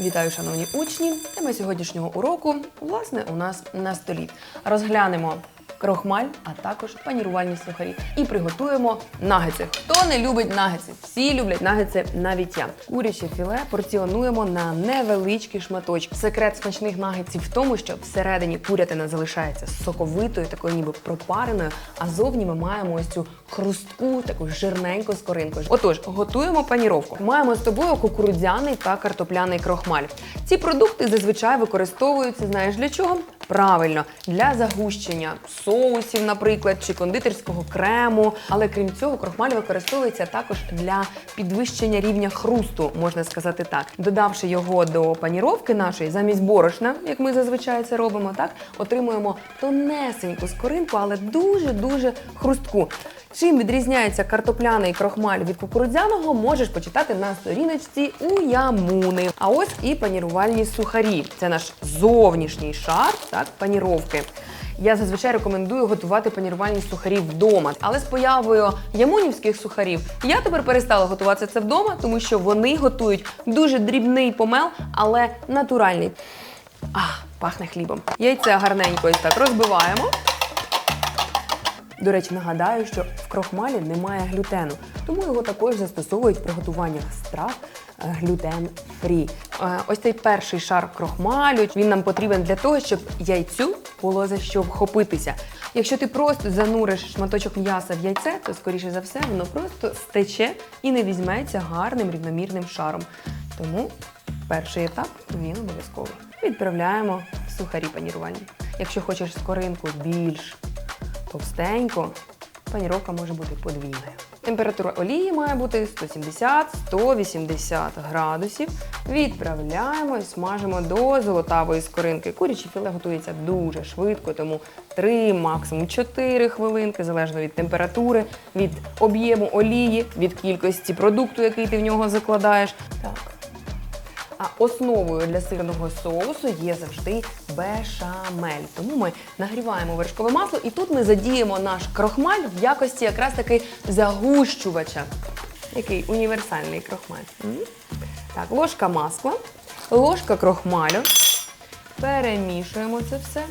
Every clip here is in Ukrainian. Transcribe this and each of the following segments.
Вітаю, шановні учні. Тема сьогоднішнього уроку власне у нас на столі. Розглянемо крохмаль, а також панірувальні сухарі. І приготуємо нагетси. Хто не любить нагетси? Всі люблять нагетси, навіть я. Куряче філе порціонуємо на невеличкі шматочки. Секрет смачних нагетсів в тому, що всередині курятина залишається соковитою, такою ніби пропареною, а зовні ми маємо ось цю хрустку, таку жирненьку скоринку. Отож, готуємо паніровку. Маємо з тобою кукурудзяний та картопляний крохмаль. Ці продукти зазвичай використовуються, знаєш для чого? Правильно, для загущення соусів, наприклад, чи кондитерського крему. Але крім цього, крохмаль використовується також для підвищення рівня хрусту, можна сказати так. Додавши його до паніровки нашої замість борошна, як ми зазвичай це робимо, так отримуємо тонесеньку скоринку, але дуже дуже хрустку. Чим відрізняється картопляний крохмаль від кукурудзяного, можеш почитати на сторіночці у Ямуни. А ось і панірувальні сухарі. Це наш зовнішній шар, так, паніровки. Я зазвичай рекомендую готувати панірувальні сухарі вдома. Але з появою ямунівських сухарів я тепер перестала готувати це вдома, тому що вони готують дуже дрібний помел, але натуральний. А, пахне хлібом. Яйце гарненько ось так розбиваємо. До речі, нагадаю, що в крохмалі немає глютену, тому його також застосовують в приготуваннях страв глютен-фрі. Е, Ось цей перший шар крохмалю він нам потрібен для того, щоб яйцю було за що вхопитися. Якщо ти просто зануриш шматочок м'яса в яйце, то скоріше за все воно просто стече і не візьметься гарним рівномірним шаром. Тому перший етап він обов'язково. Відправляємо в сухарі панірувальні. Якщо хочеш скоринку більш товстенько, паніровка може бути подвійною. Температура олії має бути 170-180 градусів. Відправляємо і смажимо до золотавої скоринки. Куряче філе готується дуже швидко, тому 3, максимум 4 хвилинки, залежно від температури, від об'єму олії, від кількості продукту, який ти в нього закладаєш. Так. А основою для сирного соусу є завжди бешамель. Тому ми нагріваємо вершкове масло, і тут ми задіємо наш крохмаль в якості якраз таки загущувача. Який універсальний крохмаль. Так, ложка масла, ложка крохмалю. Перемішуємо це все.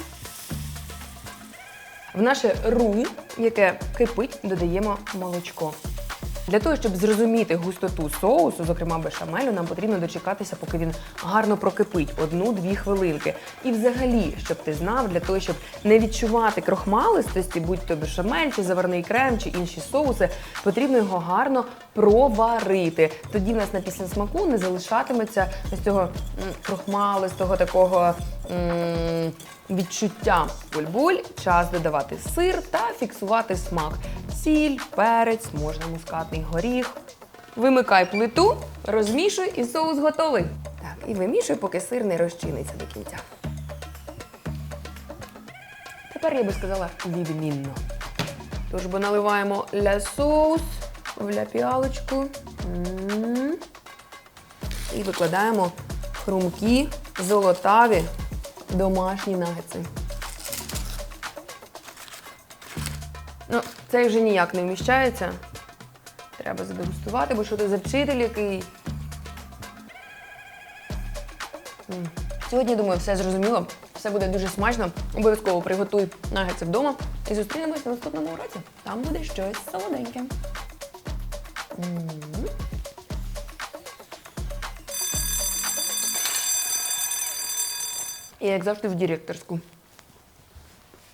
В наше ру, яке кипить, додаємо молочко. Для того, щоб зрозуміти густоту соусу, зокрема бешамелю, нам потрібно дочекатися, поки він гарно прокипить одну-дві хвилинки. І взагалі, щоб ти знав, для того, щоб не відчувати крохмалистості, будь-то бешамель, чи заварний крем, чи інші соуси, потрібно його гарно проварити. Тоді в нас на післясмаку не залишатиметься ось цього крохмалистого такого. Відчуття буль-буль, час додавати сир та фіксувати смак. Сіль, перець, можна мускатний горіх. Вимикай плиту, розмішуй і соус готовий. Так, і вимішуй, поки сир не розчиниться до кінця. Тепер я би сказала відмінно. Тож бо наливаємо ля соус в ля піалочку. І викладаємо хрумкі, золотаві домашні нагетси. Ну, цей вже ніяк не вміщається. Треба задегустувати, бо що ти за вчитель який. Сьогодні, думаю, все зрозуміло. Все буде дуже смачно. Обов'язково приготуй нагетси вдома і зустрінемось на наступному уроці. Там буде щось солоденьке. І як завжди в директорську.